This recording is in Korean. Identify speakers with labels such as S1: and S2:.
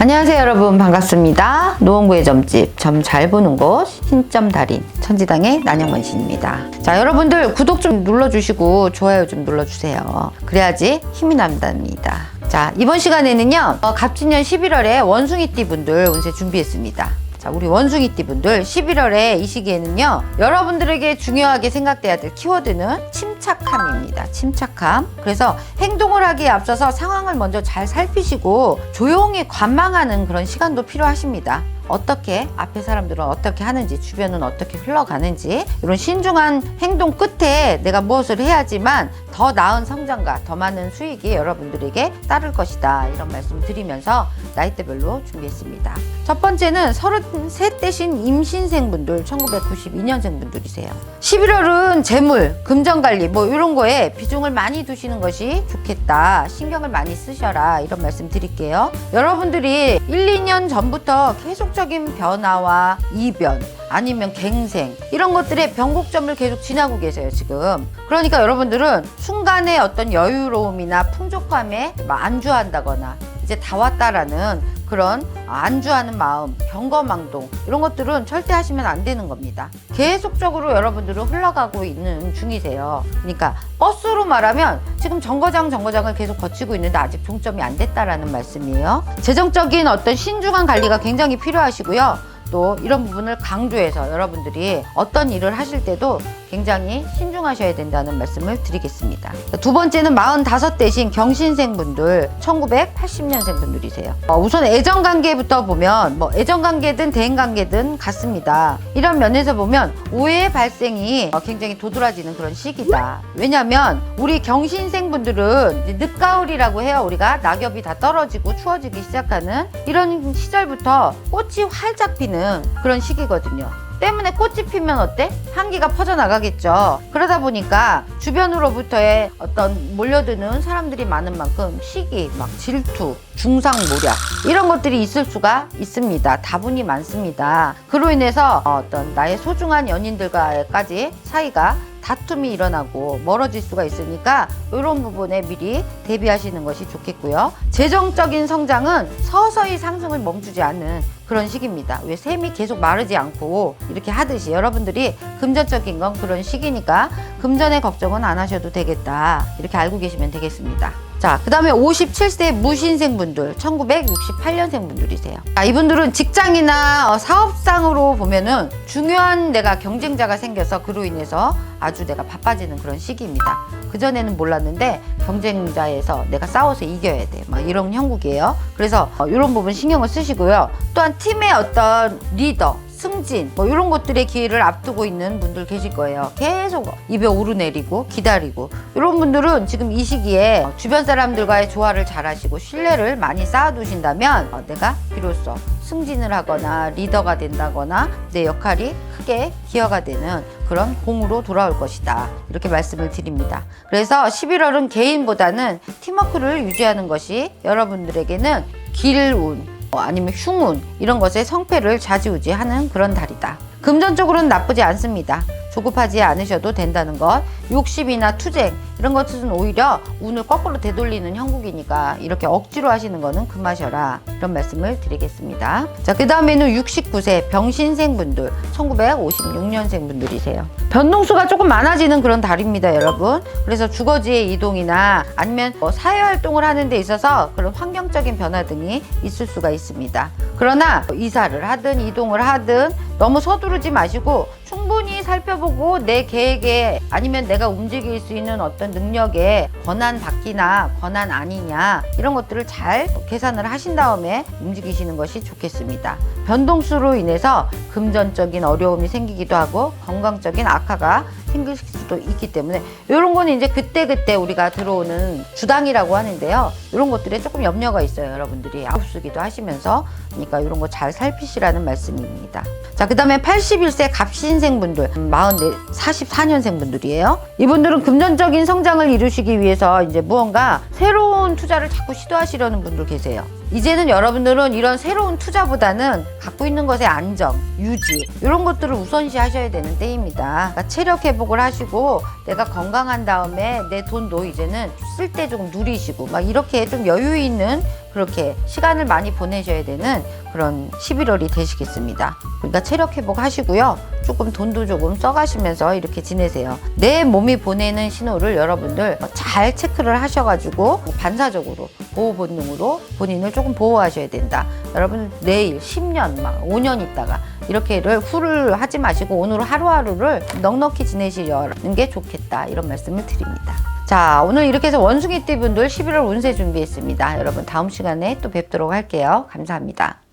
S1: 안녕하세요 여러분. 반갑습니다. 노원구의 점집 점 잘 보는 곳 신점 달인 천지당의 난영만신입니다. 자 여러분들 구독 좀 눌러주시고 좋아요 좀 눌러주세요. 그래야지 힘이 난답니다. 자 이번 시간에는요 어, 갑진년 11월에 원숭이띠 분들 운세 준비했습니다 자, 우리 원숭이띠 분들 11월에 이 시기에는요, 여러분들에게 중요하게 생각돼야 될 키워드는 침 착함입니다. 침착함. 그래서 행동을 하기에 앞서서 상황을 먼저 잘 살피시고 조용히 관망하는 그런 시간도 필요하십니다. 어떻게 앞에 사람들은 어떻게 하는지 주변은 어떻게 흘러가는지 이런 신중한 행동 끝에 내가 무엇을 해야지만 더 나은 성장과 더 많은 수익이 여러분들에게 따를 것이다 이런 말씀 드리면서 나이대별로 준비했습니다 첫 번째는 33 대신 임신생분들 1992년생 분들이세요 11월은 재물 금전관리 뭐 이런 거에 비중을 많이 두시는 것이 좋겠다. 신경을 많이 쓰셔라. 이런 말씀 드릴게요. 여러분들이 1, 2년 전부터 계속적인 변화와 이변 아니면 갱생 이런 것들의 변곡점을 계속 지나고 계세요 지금. 그러니까 여러분들은 순간의 어떤 여유로움이나 풍족함에 막 안주한다거나 이제 다 왔다라는 그런 안주하는 마음, 경거망동 이런 것들은 절대 하시면 안 되는 겁니다. 계속적으로 여러분들은 흘러가고 있는 중이세요. 그러니까 버스로 말하면 지금 정거장 정거장을 계속 거치고 있는데 아직 종점이 안 됐다라는 말씀이에요. 재정적인 어떤 신중한 관리가 굉장히 필요하시고요. 또 이런 부분을 강조해서 여러분들이 어떤 일을 하실 때도 굉장히 신중하셔야 된다는 말씀을 드리겠습니다. 두 번째는 45 대신 경신생 분들, 1980년생 분들이세요. 어, 우선 애정 관계부터 보면 뭐 애정 관계든 대인 관계든 같습니다. 이런 면에서 보면 오해의 발생이 어, 굉장히 도드라지는 그런 시기다. 왜냐하면 우리 경신생 분들은 늦가을이라고 해요. 우리가 낙엽이 다 떨어지고 추워지기 시작하는 이런 시절부터 꽃이 활짝 피는 그런 시기거든요. 때문에 꽃이 피면 어때? 향기가 퍼져나가겠죠. 그러다 보니까 주변으로부터의 어떤 몰려드는 사람들이 많은 만큼 시기, 막 질투, 중상모략 이런 것들이 있을 수가 있습니다. 다분히 많습니다. 그로 인해서 어떤 나의 소중한 연인들과까지 사이가 다툼이 일어나고 멀어질 수가 있으니까 이런 부분에 미리 대비하시는 것이 좋겠고요. 재정적인 성장은 서서히 상승을 멈추지 않는 그런 시기입니다. 왜 샘이 계속 마르지 않고 이렇게 하듯이 여러분들이 금전적인 건 그런 시기니까 금전의 걱정은 안 하셔도 되겠다. 이렇게 알고 계시면 되겠습니다. 자, 그 다음에 57세 무신생 분들, 1968년생 분들이세요. 자, 이분들은 직장이나 어, 사업상으로 보면은 중요한 내가 경쟁자가 생겨서 그로 인해서 아주 내가 바빠지는 그런 시기입니다. 그전에는 몰랐는데 경쟁자에서 내가 싸워서 이겨야 돼. 막 이런 형국이에요. 그래서 어, 이런 부분 신경을 쓰시고요. 또한 팀의 어떤 리더, 승진 뭐 이런 것들의 기회를 앞두고 있는 분들 계실 거예요. 계속 입에 오르내리고 기다리고 이런 분들은 지금 이 시기에 주변 사람들과의 조화를 잘하시고 신뢰를 많이 쌓아두신다면 어, 내가 비로소 승진을 하거나 리더가 된다거나 내 역할이 크게 기여가 되는 그런 공으로 돌아올 것이다. 이렇게 말씀을 드립니다. 그래서 11월은 개인보다는 팀워크를 유지하는 것이 여러분들에게는 길운 어, 아니면 흉운 이런 것에 성패를 좌지우지하는 그런 달이다. 금전적으로는 나쁘지 않습니다. 조급하지 않으셔도 된다는 것. 욕심이나 투쟁 이런 것은 오히려 운을 거꾸로 되돌리는 형국이니까 이렇게 억지로 하시는 거는 금하셔라. 이런 말씀을 드리겠습니다. 자, 그 다음에는 69세 병신생 분들, 1956년생 분들이세요. 변동수가 조금 많아지는 그런 달입니다, 여러분. 그래서 주거지의 이동이나 아니면 뭐 사회활동을 하는 데 있어서 그런 환경적인 변화 등이 있을 수가 있습니다. 그러나 이사를 하든 이동을 하든 너무 서두르지 마시고 충분히 살펴보고 내 계획에 아니면 내가 움직일 수 있는 어떤 능력에 권한 받기나 권한 아니냐 이런 것들을 잘 계산을 하신 다음에 움직이시는 것이 좋겠습니다. 변동수로 인해서 금전적인 어려움이 생기기도 하고 건강적인 악화가 생길 수도 있기 때문에 이런 거는 이제 그때그때 우리가 들어오는 주당이라고 하는데요. 이런 것들에 조금 염려가 있어요. 여러분들이 아홉수기도 하시면서 그러니까 이런 거 잘 살피시라는 말씀입니다. 자, 그 다음에 81세 갑신생 분들, 44, 44년생 분들이에요. 이분들은 금전적인 성장을 이루시기 위해서 이제 무언가 새로운 새로운 투자를 자꾸 시도하시려는 분들 계세요. 이제는 여러분들은 이런 새로운 투자보다는 갖고 있는 것의 안정, 유지 이런 것들을 우선시 하셔야 되는 때입니다. 그러니까 체력 회복을 하시고 내가 건강한 다음에 내 돈도 이제는 쓸 때 좀 누리시고 막 이렇게 좀 여유 있는 그렇게 시간을 많이 보내셔야 되는 그런 11월이 되시겠습니다. 그러니까 체력 회복하시고요. 조금 돈도 조금 써가시면서 이렇게 지내세요. 내 몸이 보내는 신호를 여러분들 잘 체크를 하셔가지고 반사적으로 보호 본능으로 본인을 조금 보호하셔야 된다. 여러분 내일 10년 막 5년 있다가 이렇게를 후를 하지 마시고 오늘 하루하루를 넉넉히 지내시려는 게 좋겠다 이런 말씀을 드립니다. 자 오늘 이렇게 해서 원숭이띠 분들 11월 운세 준비했습니다. 여러분 다음 시간에 또 뵙도록 할게요. 감사합니다.